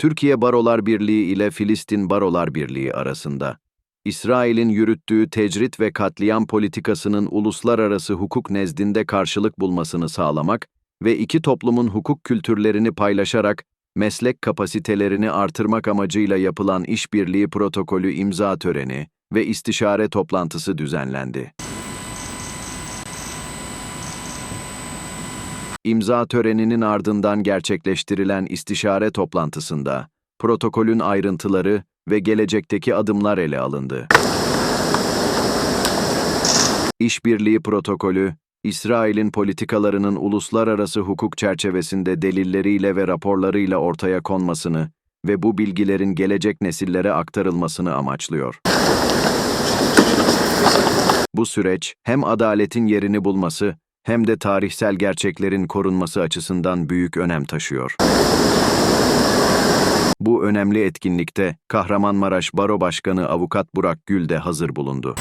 Türkiye Barolar Birliği ile Filistin Barolar Birliği arasında. İsrail'in yürüttüğü tecrit ve katliam politikasının uluslararası hukuk nezdinde karşılık bulmasını sağlamak ve iki toplumun hukuk kültürlerini paylaşarak meslek kapasitelerini artırmak amacıyla yapılan işbirliği protokolü imza töreni ve istişare toplantısı düzenlendi. İmza töreninin ardından gerçekleştirilen istişare toplantısında protokolün ayrıntıları ve gelecekteki adımlar ele alındı. İşbirliği protokolü, İsrail'in politikalarının uluslararası hukuk çerçevesinde delilleriyle ve raporlarıyla ortaya konmasını ve bu bilgilerin gelecek nesillere aktarılmasını amaçlıyor. Bu süreç hem adaletin yerini bulması hem de tarihsel gerçeklerin korunması açısından büyük önem taşıyor. Bu önemli etkinlikte Kahramanmaraş Baro Başkanı Avukat Burak Gül de hazır bulundu.